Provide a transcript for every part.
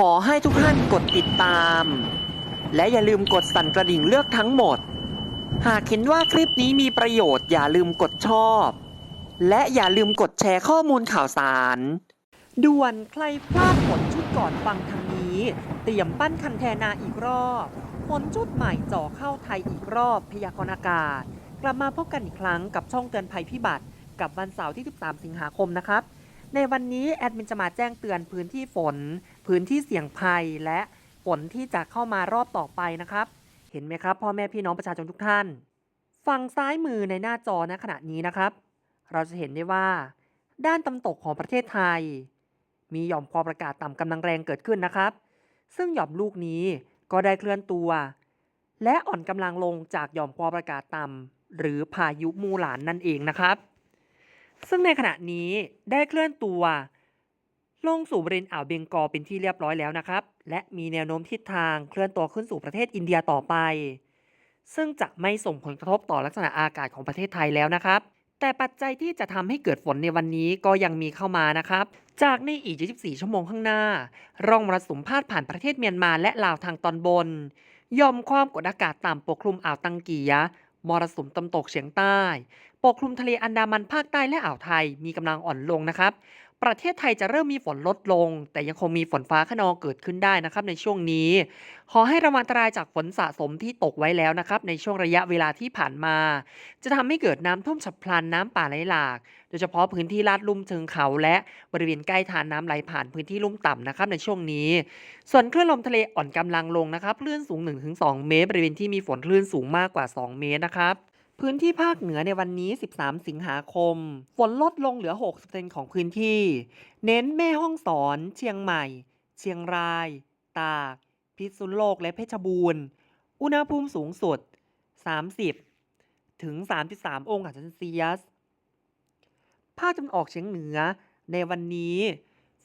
ขอให้ทุกท่านกดติดตาม และอย่าลืมกดสั่นกระดิ่งเลือกทั้งหมด หากเห็นว่าคลิปนี้มีประโยชน์อย่าลืมกดชอบ และอย่าลืมกดแชร์ข้อมูลข่าวสาร ด่วนใครพลาดผลชุดก่อนฟังทางนี้ เตรียมปั้นคันแทนาอีกรอบผลชุดใหม่จ่อเข้าไทยอีกรอบพยากรณ์อากาศ กลับมาพบกันอีกครั้งกับช่องเตือนภัยพิบัติ กับวันเสาร์ที่ 13 สิงหาคมนะครับ ในวันนี้แอดมินจะมาแจ้งเตือนพื้นที่ฝน พื้นที่เสี่ยงภัยและฝนที่จะเข้ามารอบต่อไปนะครับ เห็นไหมครับ พ่อแม่พี่น้องประชาชนทุกท่าน ฝั่งซ้ายมือในหน้าจอณขณะนี้นะครับ เราจะเห็นได้ว่า ด้านตำตกของประเทศไทย มีหย่อมความอากาศต่ำกำลังแรงเกิดขึ้นนะครับ ซึ่งหย่อมลูกนี้ก็ได้เคลื่อนตัว และอ่อนกำลังลงจากหย่อมความอากาศต่ำหรือพายุมูหลานนั่นเองนะครับ ซึ่งในขณะนี้ได้เคลื่อนตัว ลงสู่บริเวณอ่าวเบงกอลเป็นที่เรียบร้อยแล้วนะครับ และมีแนวโน้มทิศทางเคลื่อนตัวขึ้นสู่ประเทศอินเดียต่อไป ซึ่งจะไม่ส่งผลกระทบต่อลักษณะอากาศของประเทศไทยแล้วนะครับ แต่ปัจจัยที่จะทำให้เกิดฝนในวันนี้ก็ยังมีเข้ามานะครับ จากในอีก 24 ชั่วโมงข้างหน้า ร่องมรสุมพาดผ่านประเทศเมียนมาและลาวทางตอนบนยอมความกดอากาศต่ำปกคลุมอ่าวตังเกียมรสุมตะวันตกเฉียงใต้ ปกคลุมทะเลอันดามันภาคใต้และอ่าวไทยมีกำลังอ่อนลงนะครับ ประเทศไทยจะเริ่มมีฝนลดลง แต่ยังคงมีฝนฟ้าขนองเกิดขึ้นได้นะครับในช่วงนี้ ขอให้ระมัดอันตรายจากฝนสะสมที่ตกไว้แล้วนะครับในช่วงระยะเวลาที่ผ่านมา จะทำให้เกิดน้ำท่วมฉับพลันน้ำป่าไหลหลาก โดยเฉพาะพื้นที่ลาดลุ่มเชิงเขา และบริเวณใกล้ทานน้ำไหลผ่านพื้นที่ลุ่มต่ำนะครับในช่วงนี้ ส่วนคลื่นลมทะเลอ่อนกำลังลงนะครับคลื่นสูง 1-2 เมตร บริเวณที่มีฝนคลื่นสูงมากกว่า 2 เมตรนะครับ พื้นที่ภาคเหนือในวันนี้ 13 สิงหาคม ฝนลดลงเหลือ 6%ของพื้นที่ เน้นแม่ห้องสอน เชียงใหม่ เชียงราย ตาก พิษณุโลกและเพชรบูรณ์ อุณหภูมิสูงสุด 30 ถึง 33 องศาเซลเซียส ภาคตะวันออกเฉียงเหนือ ในวันนี้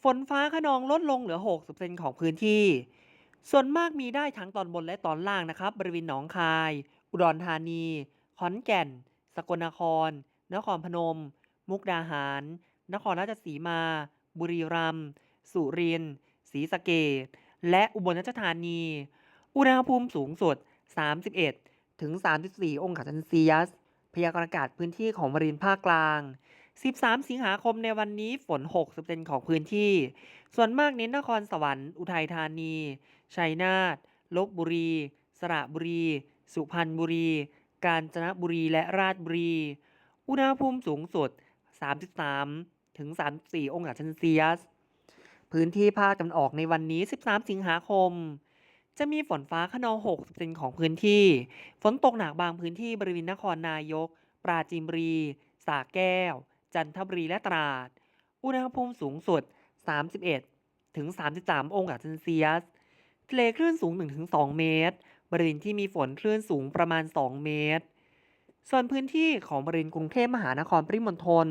ฝนฟ้าขนองลดลงเหลือ 6%ของพื้นที่ ส่วนมากมีได้ทั้งตอนบนและตอนล่างนะครับ บริเวณหนองคาย อุดรธานี ขอนแก่น สกลนคร นครพนม มุกดาหาร นครราชสีมา บุรีรัมย์ สุรินทร์ ศรีสะเกษและอุบลราชธานี อุณหภูมิสูงสุด 31 ถึง 34 องศาเซลเซียส พยากรณ์อากาศพื้นที่ของบริเวณภาคกลาง 13 สิงหาคมในวันนี้ฝน 60%ของพื้นที่ ส่วนมากเน้นนครสวรรค์ อุทัยธานี ชัยนาท ลบบุรี สระบุรี สุพรรณบุรี กาญจนบุรีและราชบุรี อุณหภูมิสูงสุด 33 ถึง 34 องศาเซลเซียส พื้นที่ภาคตะวันออกในวันนี้ 13 สิงหาคม จะมีฝนฟ้าขนอง 60%ของพื้นที่ ฝนตกหนักบางพื้นที่บริเวณนครนายก ปราจีนบุรีสระแก้ว จันทบุรีและตราด อุณหภูมิสูงสุด 31 ถึง 33 องศาเซลเซียสทะเลคลื่นสูง 1-2 เมตร บริเวณที่มีฝนคลื่นสูงประมาณ 2 เมตร ส่วนพื้นที่ของบริเวณกรุงเทพมหานครปริมณฑล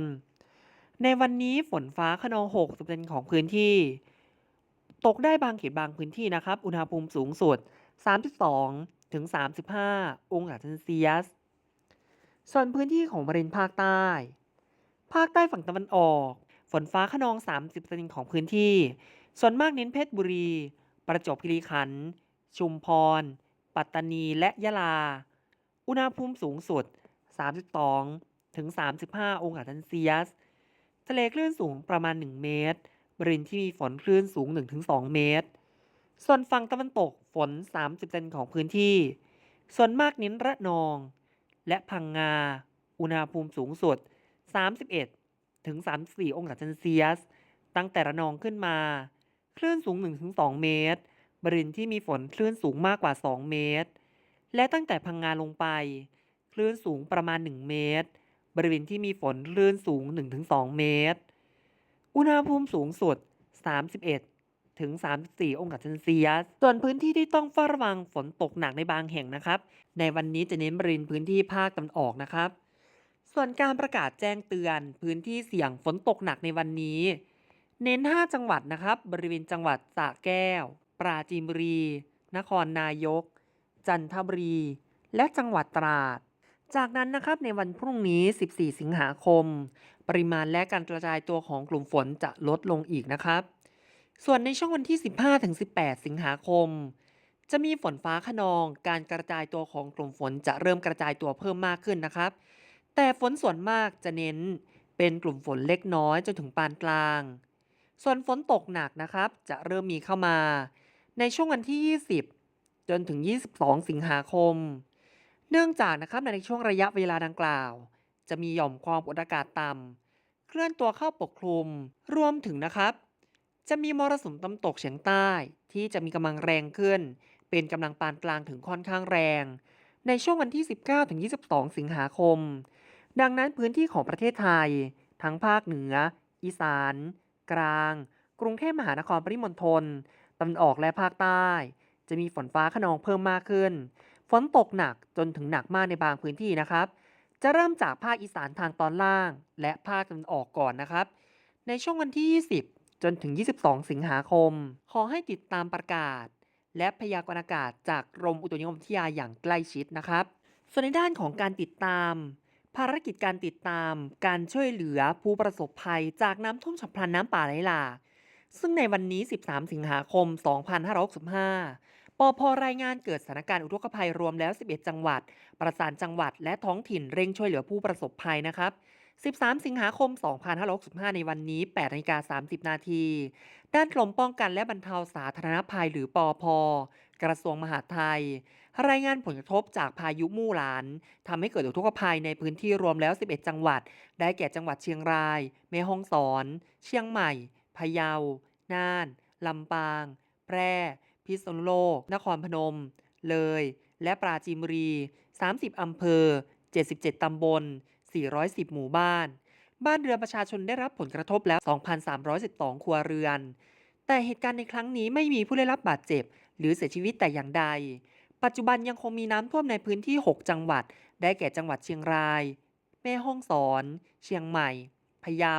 ในวันนี้ฝนฟ้าขนอง60%ของพื้นที่ ตกได้บางเขตบางพื้นที่นะครับ อุณหภูมิสูงสุด 32 ถึง 35 องศาเซลเซียส ส่วนพื้นที่ของบริเวณภาคใต้ ภาคใต้ฝั่งตะวันออก ฝนฟ้าขนอง 30%ของพื้นที่ ส่วนมากเน้นเพชรบุรี ประจวบคีรีขันธ์ ชุมพร ปัตตานีและยะลา อุณหภูมิสูงสุด 32 ถึง 35 องศาเซลเซียส ทะเลคลื่นสูงประมาณ 1 เมตร บริเวณที่มีฝนคลื่นสูง 1-2 เมตร ส่วนฝั่งตะวันตกฝน 30%ของพื้นที่ ส่วนมากเน้นระนอง และพังงา อุณหภูมิสูงสุด 31 ถึง 34 องศาเซลเซียส ตั้งแต่ระนองขึ้นมา คลื่นสูง 1-2 เมตร บริเวณที่มีฝนคลื่นสูงมากกว่า 2 เมตร และตั้งแต่พังงาลงไป คลื่นสูงประมาณ 1 เมตร บริเวณที่มีฝนคลื่นสูง 1-2 เมตร อุณหภูมิสูงสุด 31 ถึง 34 องศาเซลเซียส ส่วนพื้นที่ที่ต้องเฝ้าระวังฝนตกหนักในบางแห่งนะครับ ในวันนี้จะเน้นบริเวณพื้นที่ภาคตะวันออกนะครับ ส่วนการประกาศแจ้งเตือนพื้นที่เสี่ยงฝนตกหนักในวันนี้ เน้น 5 จังหวัดนะครับ บริเวณจังหวัดสระแก้ว ปราจีนบุรี นครนายก จันทบุรี และจังหวัดตราด จากนั้นนะครับในวันพรุ่งนี้ 14 สิงหาคม ปริมาณและการกระจายตัวของกลุ่มฝนจะลดลงอีกนะครับ ส่วนในช่วงวันที่ 15-18 สิงหาคม จะมีฝนฟ้าขนอง การกระจายตัวของกลุ่มฝนจะเริ่มกระจายตัวเพิ่มมากขึ้นนะครับ แต่ฝนส่วนมากจะเน้นเป็นกลุ่มฝนเล็กน้อยจนถึงปานกลาง ส่วนฝนตกหนักนะครับ จะเริ่มมีเข้ามา ในช่วงวันที่ 20 จนถึง 22 สิงหาคม เนื่องจากนะครับในช่วงระยะเวลาดังกล่าว จะมีหย่อมความกดอากาศต่ำเคลื่อนตัวเข้าปกคลุม รวมถึงนะครับ จะมีมรสุมตะวันตกเฉียงใต้ ที่จะมีกำลังแรงขึ้น เป็นกำลังปานกลางถึงค่อนข้างแรง ในช่วงวันที่ 19-22 สิงหาคม ดังนั้นพื้นที่ของประเทศไทย ทั้งภาคเหนือ อีสาน กลาง กรุงเทพมหานครปริมณฑล ตะวันออกและภาคใต้ จะมีฝนฟ้าขนองเพิ่มมากขึ้น ฝนตกหนักจนถึงหนักมากในบางพื้นที่นะครับ จะเริ่มจากภาคอีสานทางตอนล่าง และภาคตะวันออกก่อนนะครับ ในช่วงวันที่ 20 จนถึง 22 สิงหาคม ขอให้ติดตามประกาศ และพยากรณ์อากาศจากกรมอุตุนิยมวิทยาอย่างใกล้ชิดนะครับ ส่วนในด้านของการติดตาม ภารกิจการติดตาม การช่วยเหลือผู้ประสบภัยจากน้ำท่วมฉับพลันน้ำป่าไหลหลาก ซึ่งในวันนี้ 13 สิงหาคม 2565ปพรายงานเกิดสถานการณ์อุทกภัยรวมแล้ว 11 จังหวัด ประสานจังหวัดและท้องถิ่นเร่งช่วยเหลือผู้ประสบภัยนะครับ 13 สิงหาคม 2565 ในวันนี้8นาฬิกา30 นาที ด้านกรมป้องกันและบรรเทาสาธารณภัยหรือปอพกระทรวงมหาดไทย รายงานผลกระทบจากพายุมู่หลานทำให้เกิดอุทกภัยในพื้นที่รวมแล้ว 11 จังหวัด ได้แก่จังหวัดเชียงราย แม่ฮ่องสอน เชียงใหม่ พะเยา น่าน ลำปาง แพร่ พิษณุโลก นครพนม เลย และปราจีนบุรี 30 อำเภอ 77 ตำบล 410 หมู่บ้าน บ้านเรือประชาชนได้รับผลกระทบแล้ว 2,312 ครัวเรือน แต่เหตุการณ์ในครั้งนี้ไม่มีผู้ได้รับบาดเจ็บ หรือเสียชีวิตแต่อย่างใด ปัจจุบันยังคงมีน้ำท่วมในพื้นที่ 6 จังหวัด ได้แก่จังหวัดเชียงราย แม่ฮ่องสอน เชียงใหม่ พะเยา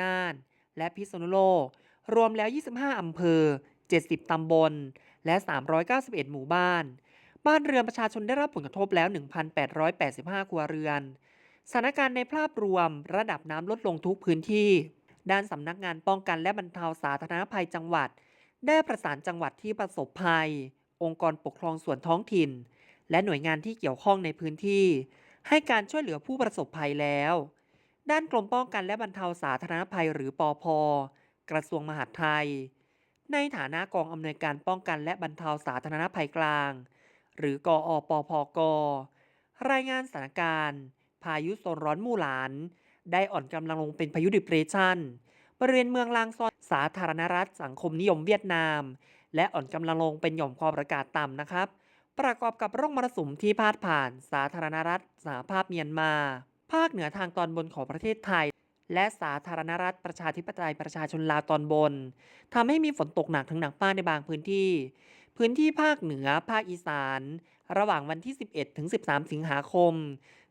น่าน และพิษณุโลก รวมแล้ว 25 อำเภอ 70 ตำบล และ 391 หมู่บ้าน บ้านเรือนประชาชนได้รับผลกระทบแล้ว 1,885 ครัวเรือน สถานการณ์ในภาพรวมระดับน้ำลดลงทุกพื้นที่ ด้านสำนักงานป้องกันและบรรเทาสาธารณภัยจังหวัด ได้ประสานจังหวัดที่ประสบภัย องค์กรปกครองส่วนท้องถิ่น และหน่วยงานที่เกี่ยวข้องในพื้นที่ ให้การช่วยเหลือผู้ประสบภัยแล้ว ด้านกรมป้องกันและบรรเทาสาธารณภัยหรือปอพกระทรวงมหาดไทย ในฐานะกองอำนวยการป้องกันและบรรเทาสาธารณภัยกลาง หรือกออปพก รายงานสถานการณ์ พายุโซนร้อนมู่หลาน ได้อ่อนกำลังลงเป็นพายุดิเปรชันบริเวณเมืองลางซอนสาธารณรัฐสังคมนิยมเวียดนาม และอ่อนกำลังลงเป็นหย่อมความกดอากาศต่ำนะครับ ประกอบกับร่องมรสุมที่พาดผ่านสาธารณรัฐสหภาพเมียนมา ภาคเหนือทางตอนบนของประเทศไทย และสาธารณรัฐประชาธิปไตยประชาชนลาวตอนบนทำให้มีฝนตกหนักถึงหนักมากในบางพื้นที่ พื้นที่ภาคเหนือภาคอีสาน ระหว่างวันที่ 11 ถึง 13 สิงหาคม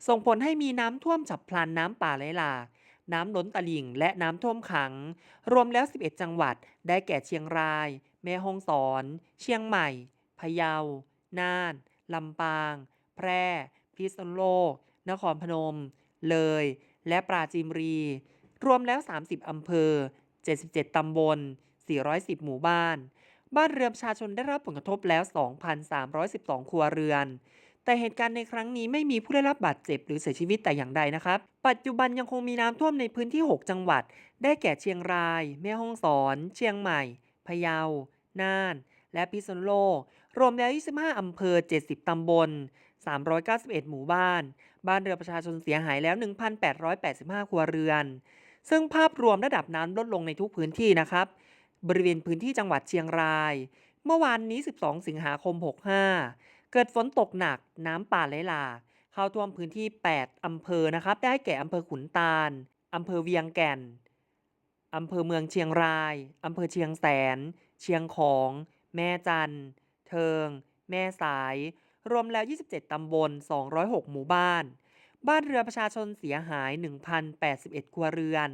ส่งผลให้มีน้ำท่วมฉับพลันน้ำป่าไหลหลากน้ำล้นตลิ่งและน้ำท่วมขัง รวมแล้ว 11 จังหวัด ได้แก่เชียงราย แม่ฮ่องสอน เชียงใหม่ พะเยา น่าน ลำปาง แพร่ พิษณุโลก นครพนม เลย และปราจีนบุรี รวมแล้ว 30 อำเภอ 77 ตำบล 410 หมู่บ้าน บ้านเรือนประชาชนได้รับผลกระทบแล้ว 2,312 ครัวเรือน แต่เหตุการณ์ในครั้งนี้ไม่มีผู้ได้รับบาดเจ็บหรือเสียชีวิตแต่อย่างใดนะครับ ปัจจุบันยังคงมีน้ำท่วมในพื้นที่ 6 จังหวัด ได้แก่เชียงราย แม่ฮ่องสอน เชียงใหม่ พะเยา น่าน และพิษณุโลก รวมแล้ว 25 อำเภอ 70 ตำบล 391 หมู่บ้าน บ้านเรือประชาชนเสียหายแล้ว 1,885 ครัวเรือน ซึ่งภาพรวมระดับน้ำลดลงในทุกพื้นที่นะครับ บริเวณพื้นที่จังหวัดเชียงราย เมื่อวานนี้ 12 สิงหาคม 65 เกิดฝนตกหนักน้ำป่าไหลหลาก เข้าท่วมพื้นที่ 8 อำเภอนะครับ ได้แก่อำเภอขุนตาลอำเภอเวียงแก่นอำเภอเมืองเชียงราย อำเภอเชียงแสน เชียงของ แม่จัน เทิง แม่สาย รวมแล้ว 27 ตำบล 206 หมู่บ้าน บ้านเรือนประชาชนเสียหาย 1,081 ครัวเรือน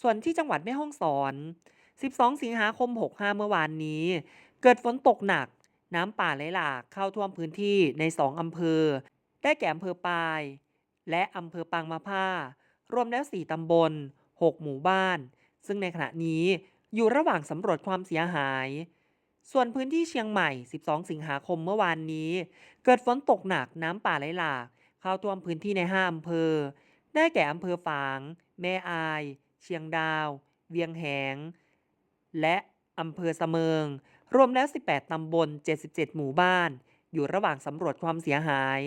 ส่วนที่จังหวัดแม่ฮ่องสอน 12 สิงหาคม 65 เมื่อวานนี้ เกิดฝนตกหนัก น้ำป่าไหลหลากเข้าท่วมพื้นที่ใน 2 อำเภอ ได้แก่อำเภอปาย และอำเภอปางมะผ้า รวมแล้ว 4 ตำบล 6 หมู่บ้าน ซึ่งในขณะนี้อยู่ระหว่างสำรวจความเสียหาย ส่วนพื้นที่เชียงใหม่ 12 สิงหาคมเมื่อวานนี้ เกิดฝนตกหนักน้ำป่าไหลหลากเข้าท่วมพื้นที่ใน5อำเภอ ได้แก่อำเภอฝาง แม่อาย เชียงดาว เวียงแหง และอำเภอเสมิง รวมแล้ว 18 ตำบล 77 หมู่บ้าน อยู่ระหว่างสำรวจความเสียหาย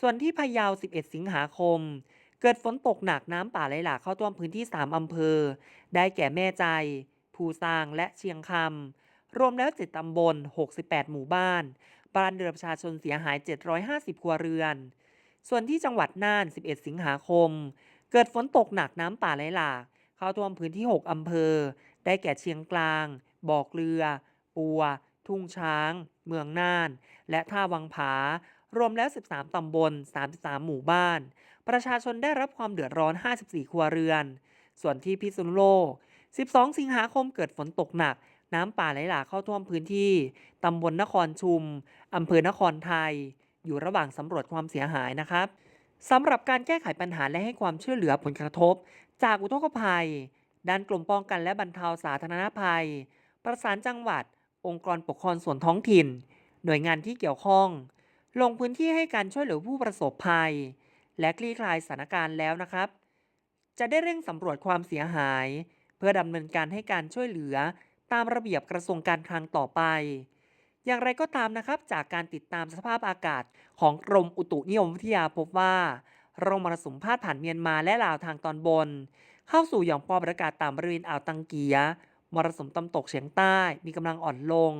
ส่วนที่พะเยา 11 สิงหาคม เกิดฝนตกหนักน้ำป่าไหลหลากเข้าท่วมพื้นที่ 3 อำเภอ ได้แก่แม่ใจ ภูซางและเชียงคำ รวมแล้ว7ตำบล 68 หมู่บ้าน บ้านเรือนประชาชนเสียหาย 750 ครัวเรือน ส่วนที่จังหวัดน่าน 11 สิงหาคม เกิดฝนตกหนักน้ำป่าไหลหลาก เข้าท่วมพื้นที่ 6 อำเภอ ได้แก่เชียงกลางบ่อเกลือ ปัว ทุ่งช้าง เมืองน่าน และท่าวังผา รวมแล้ว 13 ตำบล 33 หมู่บ้าน ประชาชนได้รับความเดือดร้อน 54 ครัวเรือน ส่วนที่พิษณุโลก 12 สิงหาคมเกิดฝนตกหนัก น้ำป่าไหลหลากเข้าท่วมพื้นที่ตำบลนครชุมอำเภอนครไทย อยู่ระหว่างสำรวจความเสียหายนะครับสำหรับการแก้ไขปัญหาและให้ความช่วยเหลือผลกระทบ จากอุทกภัย ด้านกรมป้องกันและบรรเทาสาธารณภัย ประสานจังหวัด องค์กรปกครองส่วนท้องถิ่น หน่วยงานที่เกี่ยวข้อง ลงพื้นที่ให้การช่วยเหลือผู้ประสบภัย และคลี่คลายสถานการณ์แล้วนะครับ จะได้เร่งสำรวจความเสียหาย เพื่อดำเนินการให้การช่วยเหลือ ตามระเบียบกระทรวงการคลังต่อไป อย่างไรก็ตามนะครับ จากการติดตามสภาพอากาศของกรมอุตุนิยมวิทยาพบว่าร่องมรสุมพาดผ่านเมียนมาและลาวทางตอนบน เข้าสู่หย่อมความกดอากาศต่ำบริเวณอ่าวตังเกียมรสุมตะวันตกเฉียงใต้มีกำลังอ่อนลง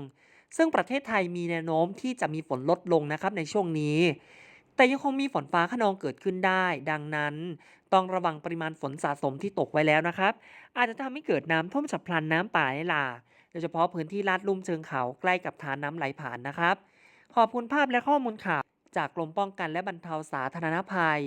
ซึ่งประเทศไทยมีแนวโน้มที่จะมีฝนลดลงนะครับในช่วงนี้ แต่ยังคงมีฝนฟ้าขนองเกิดขึ้นได้ ดังนั้น ต้องระวังปริมาณฝนสะสมที่ตกไว้แล้วนะครับ อาจจะทำให้เกิดน้ำท่วมฉับพลันน้ำป่าไหลหลากโดยเฉพาะพื้นที่ลาดลุ่มเชิงเขาใกล้กับฐานน้ำไหลผ่านนะครับ ขอบคุณภาพและข้อมูลข่าวจากกรมป้องกันและบรรเทาสาธารณภัย